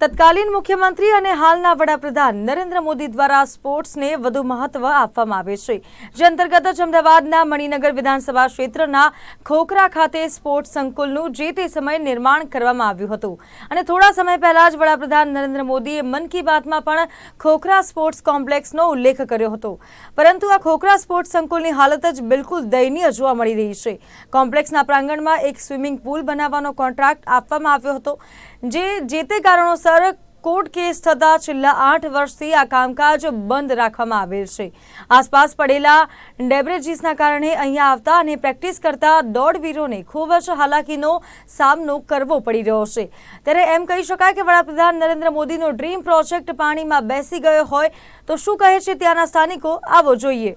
તત્કાલીન મુખ્યમંત્રી અને હાલના વડાપ્રધાન નરેન્દ્ર મોદી દ્વારા સ્પોર્ટ્સને વધુ મહત્વ આપવામાં આવે છે. જે અંતર્ગત જ અમદાવાદના મણિનગર વિધાનસભા ક્ષેત્રના ખોખરા ખાતે સ્પોર્ટ્સ સંકુલનું જે તે સમયે નિર્માણ કરવામાં આવ્યું હતું. અને થોડા સમય પહેલા જ વડાપ્રધાન નરેન્દ્ર મોદીએ મન કી બાતમાં પણ ખોખરા સ્પોર્ટ્સ કોમ્પ્લેક્સનો ઉલ્લેખ કર્યો હતો. પરંતુ આ ખોખરા સ્પોર્ટ્સ સંકુલની હાલત જ બિલકુલ દયનીય જોવા મળી રહી છે. કોમ્પ્લેક્સના પ્રાંગણમાં એક સ્વિમિંગ પુલ બનાવવાનો કોન્ટ્રાક્ટ આપવામાં આવ્યો હતો, જે જે તે કારણોસર કોર્ટ કેસ થતાં છેલ્લા આઠ વર્ષથી આ કામકાજ બંધ રાખવામાં આવેલ છે. આસપાસ પડેલા ડેબ્રેજીસના કારણે અહીંયા આવતા અને પ્રેક્ટિસ કરતા દોડવીરોને ખૂબ જ હાલાકીનો સામનો કરવો પડી રહ્યો છે. ત્યારે એમ કહી શકાય કે વડાપ્રધાન નરેન્દ્ર મોદીનો ડ્રીમ પ્રોજેક્ટ પાણીમાં બેસી ગયો હોય તો શું કહે છે ત્યાંના સ્થાનિકો? આવો જોઈએ.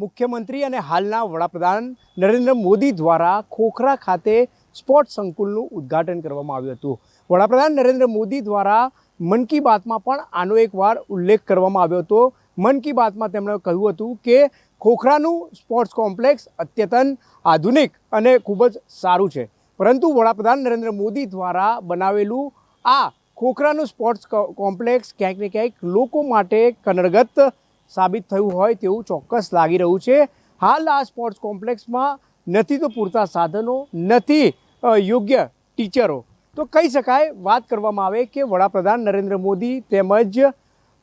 મુખ્યમંત્રી અને હાલના વડાપ્રધાન નરેન્દ્ર મોદી દ્વારા ખોખરા ખાતે સ્પોર્ટ્સ સંકુલનું ઉદ્ઘાટન કરવામાં આવ્યું હતું. વડાપ્રધાન નરેન્દ્ર મોદી દ્વારા મન કી બાતમાં પણ આનો એકવાર ઉલ્લેખ કરવામાં આવ્યો હતો. મન કી બાતમાં તેમણે કહ્યું હતું કે ખોખરાનું સ્પોર્ટ્સ કોમ્પ્લેક્સ અત્યતન આધુનિક અને ખૂબ જ સારું છે. પરંતુ વડાપ્રધાન નરેન્દ્ર મોદી દ્વારા બનાવેલું આ ખોખરાનું સ્પોર્ટ્સ કોમ્પ્લેક્સ ક્યાંક ને ક્યાંક લોકો માટે કનડગત સાબિત થયું હોય તેવું ચોક્કસ લાગી રહ્યું છે. હાલ આ સ્પોર્ટ્સ કોમ્પ્લેક્સમાં નથી તો પૂરતા સાધનો, નથી યોગ્ય ટીચરો. તો કહી શકાય, વાત કરવામાં આવે કે વડાપ્રધાન નરેન્દ્ર મોદી તેમજ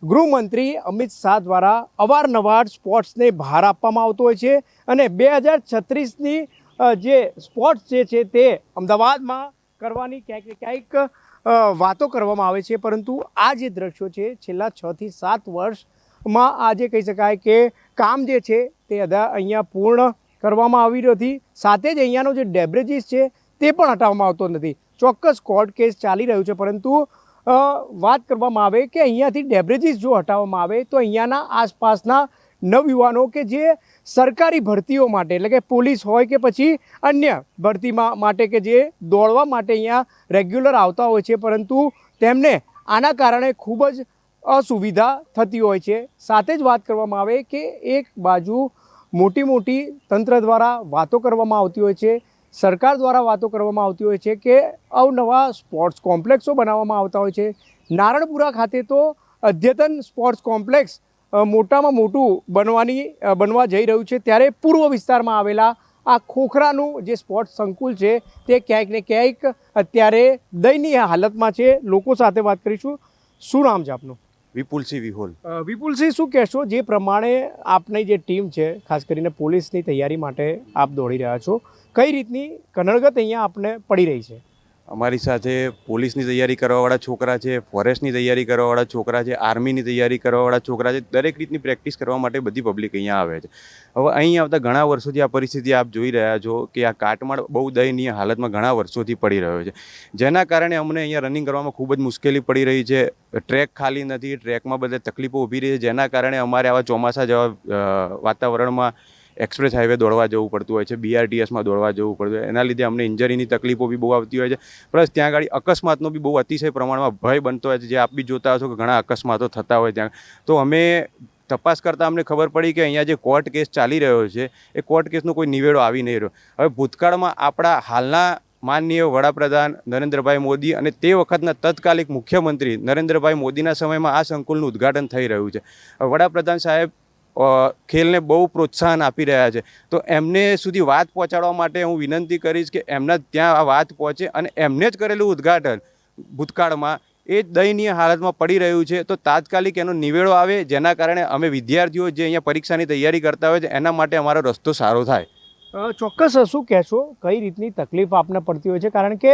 ગૃહમંત્રી અમિત શાહ દ્વારા અવારનવાર સ્પોર્ટ્સને ભાર આપવામાં આવતો હોય છે અને બે હજાર છત્રીસની જે સ્પોર્ટ્સ જે છે તે અમદાવાદમાં કરવાની ક્યાંક ક્યાંક વાતો કરવામાં આવે છે. પરંતુ આ જે દ્રશ્યો છે છેલ્લા છથી સાત વર્ષમાં આજે કહી શકાય કે કામ જે છે તે અધા અહીંયા પૂર્ણ કરવામાં આવી નથી સાથે જ અહીંયાનો જે ડેબ્રેજીસ છે તે પણ હટાવવામાં આવતો નથી. ચોક્કસ કોર્ટ કેસ ચાલી રહ્યું છે, પરંતુ વાત કરવામાં આવે કે અહીંયાથી ડેબ્રેજીસ જો હટાવવામાં આવે, તો અહીંયાના આસપાસના નવયુવાનો કે જે સરકારી ભરતીઓ માટે, એટલે કે પોલીસ હોય કે પછી અન્ય ભરતીમાં માટે કે જે દોડવા માટે અહીંયા રેગ્યુલર આવતા હોય છે, પરંતુ તેમને આના કારણે ખૂબ જ અસુવિધા થતી હોય છે. સાથે જ વાત કરવામાં આવે કે એક બાજુ મોટી મોટી તંત્ર દ્વારા વાતો કરવામાં આવતી હોય છે સરકાર દ્વારા વાતો કરવામાં આવતી હોય છે કે અવનવા સ્પોર્ટ્સ કોમ્પ્લેક્સો બનાવવામાં આવતા હોય છે. નારણપુરા ખાતે તો અદ્યતન સ્પોર્ટ્સ કોમ્પ્લેક્સ મોટામાં મોટું બનવાની બનવા જઈ રહ્યું છે. ત્યારે પૂર્વ વિસ્તારમાં આવેલા આ ખોખરાનું જે સ્પોર્ટ્સ સંકુલ છે તે ક્યાંક ને ક્યાંક અત્યારે દયનીય હાલતમાં છે. લોકો સાથે વાત કરીશું. શું નામ છે આપનું? વિપુલસિંહ વિહોલ. વિપુલસિંહ શું કહેશો? જે પ્રમાણે આપની જે ટીમ છે ખાસ કરીને પોલીસની તૈયારી માટે આપ દોડી રહ્યા છો. કઈ રીતની કનડગત અહીંયા આપણે પડી રહી છે? અમારી સાથે પોલીસની તૈયારી કરવાવાળા છોકરા છે, ફોરેસ્ટની તૈયારી કરવાવાળા છોકરા છે, આર્મીની તૈયારી કરવાવાળા છોકરા છે, દરેક રીતની પ્રેક્ટિસ કરવા માટે બધી પબ્લિક અહીંયા આવે છે. હવે અહીં આવતા ઘણા વર્ષોથી આ પરિસ્થિતિ આપ જોઈ રહ્યા છો કે આ કાટમાળ બહુ દયનીય હાલતમાં ઘણા વર્ષોથી પડી રહ્યો છે. જેના કારણે અમને અહીંયા રનિંગ કરવામાં ખૂબ જ મુશ્કેલી પડી રહી છે. ટ્રેક ખાલી નથી, ટ્રેકમાં બધે તકલીફો ઊભી રહી છે. જેના કારણે અમારે આવા ચોમાસા જેવા વાતાવરણમાં એક્સપ્રેસ હાઈવે દોડવા જવું પડતું હોય છે બીઆરટીએસમાં દોડવા જવું પડતું હોય એના લીધે અમને ઇન્જરીની તકલીફો બી બહુ આવતી હોય છે. પ્લસ ત્યાં આગળ અકસ્માતનો બી બહુ અતિશય પ્રમાણમાં ભય બનતો હોય છે. જે આપ બી જોતા હશો કે ઘણા અકસ્માતો થતા હોય ત્યાં. તો અમે તપાસ કરતાં અમને ખબર પડી કે અહીંયા જે કોર્ટ કેસ ચાલી રહ્યો છે, એ કોર્ટ કેસનો કોઈ નિવેડો આવી નહીં રહ્યો. હવે ભૂતકાળમાં આપણા હાલના માનનીય વડાપ્રધાન નરેન્દ્રભાઈ મોદી અને તે વખતના તત્કાલિક મુખ્યમંત્રી નરેન્દ્રભાઈ મોદીના સમયમાં આ સંકુલનું ઉદ્ઘાટન થઈ રહ્યું છે. વડાપ્રધાન સાહેબ ખેલને બહુ પ્રોત્સાહન આપી રહ્યા છે. તો એમને સુધી વાત પહોંચાડવા માટે હું વિનંતી કરીશ કે એમના ત્યાં આ વાત પહોંચે અને એમને જ કરેલું ઉદ્ઘાટન ભૂતકાળમાં એ દયનીય હાલતમાં પડી રહ્યું છે. તો તાત્કાલિક એનો નિવેડો આવે, જેના કારણે અમે વિદ્યાર્થીઓ જે અહીંયા પરીક્ષાની તૈયારી કરતા હોય છે, એના માટે અમારો રસ્તો સારો થાય. ચોક્કસ શું કહેશો, કઈ રીતની તકલીફ આપને પડતી હોય છે? કારણ કે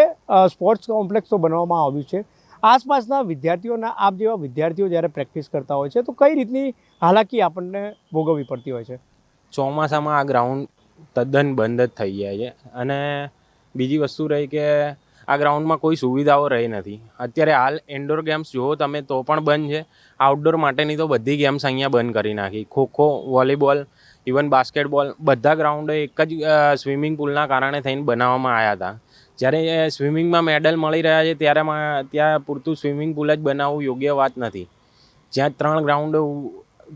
સ્પોર્ટ્સ કોમ્પ્લેક્સ તો બનાવવામાં આવ્યું છે. આસપાસના વિદ્યાર્થીઓના, આપ જેવા વિદ્યાર્થીઓ જ્યારે પ્રેક્ટિસ કરતા હોય છે, તો કઈ રીતની હાલાકી આપણને ભોગવવી પડતી હોય છે? ચોમાસામાં આ ગ્રાઉન્ડ તદ્દન બંધ જ થઈ જાય છે. અને બીજી વસ્તુ રહી કે આ ગ્રાઉન્ડમાં કોઈ સુવિધાઓ રહી નથી. અત્યારે હાલ ઇન્ડોર ગેમ્સ જુઓ તમે તો પણ બંધ છે. આઉટડોર માટેની તો બધી ગેમ્સ અહીંયા બંધ કરી નાખી. ખોખો વોલીબોલ ઇવન બાસ્કેટબોલ બધા ગ્રાઉન્ડો એક જ સ્વિમિંગ પુલના કારણે થઈને બનાવવામાં આવ્યા હતા. જ્યારે સ્વિમિંગમાં મેડલ મળી રહ્યા છે ત્યારે ત્યાં પૂરતું સ્વિમિંગ પુલ જ બનાવવું યોગ્ય વાત નથી. જ્યાં ત્રણ ગ્રાઉન્ડો,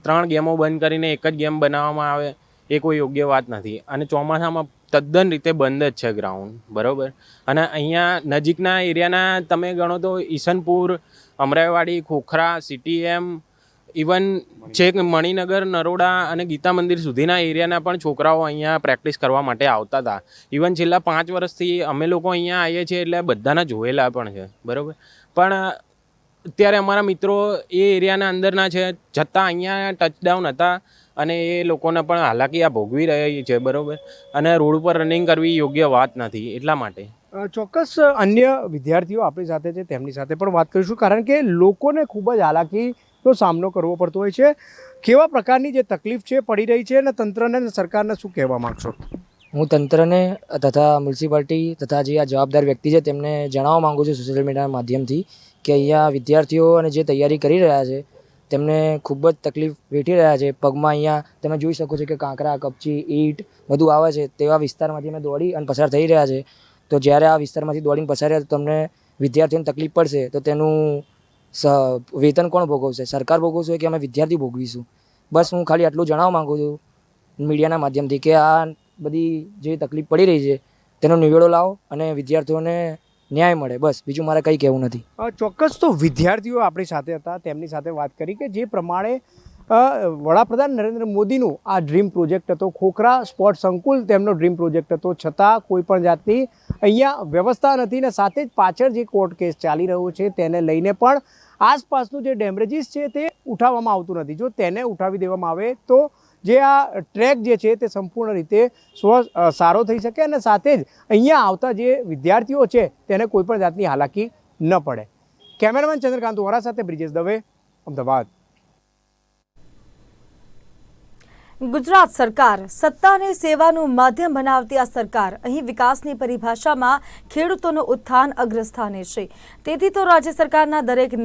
ત્રણ ગેમો બંધ કરીને એક જ ગેમ બનાવવામાં આવે, એ કોઈ યોગ્ય વાત નથી. અને ચોમાસામાં તદ્દન રીતે બંધ જ છે ગ્રાઉન્ડ, બરાબર? અને અહીંયા નજીકના એરિયાના તમે ગણો તો ઈસનપુર, અમરાઈવાડી, ખોખરા, સીટીએમ ઇવન છેક મણિનગર, નરોડા અને ગીતા મંદિર સુધીના એરિયાના પણ છોકરાઓ અહીંયા પ્રેક્ટિસ કરવા માટે આવતા હતા. ઇવન છેલ્લા પાંચ વર્ષથી અમે લોકો અહીંયા આવીએ છીએ એટલે બધાના જોયેલા પણ છે. બરાબર? પણ અત્યારે અમારા મિત્રો એ એરિયાના અંદરના છે છતાં અહીંયા ટચડાઉન હતા અને એ લોકોને પણ હાલાકી આ ભોગવી રહી છે, બરાબર? અને રોડ ઉપર રનિંગ કરવી યોગ્ય વાત નથી, એટલા માટે. ચોક્કસ અન્ય વિદ્યાર્થીઓ આપણી સાથે છે, તેમની સાથે પણ વાત કરીશું, કારણ કે લોકોને ખૂબ જ હાલાકીનો સામનો કરવો પડતો હોય છે. કેવા પ્રકારની જે તકલીફ છે, પડી રહી છે અને તંત્રને અને સરકારને શું કહેવા માગશો? હું તંત્રને તથા મ્યુનિસિપાલિટી તથા જે આ જવાબદાર વ્યક્તિ છે, તેમને જણાવવા માગું છું સોશિયલ મીડિયાના માધ્યમથી કે અહીંયા વિદ્યાર્થીઓ અને જે તૈયારી કરી રહ્યા છે, તેમને ખૂબ જ તકલીફ વેઠી રહ્યા છે. પગમાં અહીંયા તમે જોઈ શકો છો કે કાંકરા, કપચી, ઈંટ બધું આવે છે. તેવા વિસ્તારમાંથી અમે દોડી અને પસાર થઈ રહ્યા છે. તો જ્યારે આ વિસ્તારમાંથી દોડીને પસાર રહ્યા તો તમને વિદ્યાર્થીઓને તકલીફ પડશે, તો તેનું વેતન કોણ ભોગવશે? સરકાર ભોગવશે કે અમે વિદ્યાર્થી ભોગવીશું? બસ હું ખાલી આટલું જણાવવા માગું છું મીડિયાના માધ્યમથી કે આ બધી જે તકલીફ પડી રહી છે, તેનો નિવેડો લાવો અને વિદ્યાર્થીઓને ન્યાય મળે. બસ, બીજું મારે કંઈ કહેવું નથી. ચોક્કસ તો વિદ્યાર્થીઓ આપણી સાથે હતા, તેમની સાથે વાત કરી કે જે પ્રમાણે વડાપ્રધાન નરેન્દ્ર મોદીનું આ ડ્રીમ પ્રોજેક્ટ હતો. ખોખરા સ્પોર્ટ સંકુલ તેમનો ડ્રીમ પ્રોજેક્ટ હતો. છતાં કોઈ પણ જાતની અહીંયા વ્યવસ્થા નથી ને સાથે જ પાછળ જે કોર્ટ કેસ ચાલી રહ્યો છે તેને લઈને પણ આસપાસનું જે ડેમરેજીસ છે તે ઉઠાવવામાં આવતું નથી. જો તેને ઉઠાવી દેવામાં આવે તો જે આ ટ્રેક જે છે તે સંપૂર્ણ રીતે સ્વ સારો થઈ શકે અને સાથે જ અહીંયા આવતા જે વિદ્યાર્થીઓ છે તેને કોઈ પણ જાતની હાલાકી ન પડે. કેમેરામેન ચંદ્રકાંત વોરા સાથે બ્રિજેશ દવે, અમદાવાદ. ગુજરાત સરકાર સત્તા અને સેવાનું માધ્યમ બનાવતી આ સરકાર અહીં વિકાસની પરિભાષામાં ખેડૂતોનું ઉત્થાન અગ્રસ્થાને છે. તેથી તો રાજ્ય સરકારના દરેક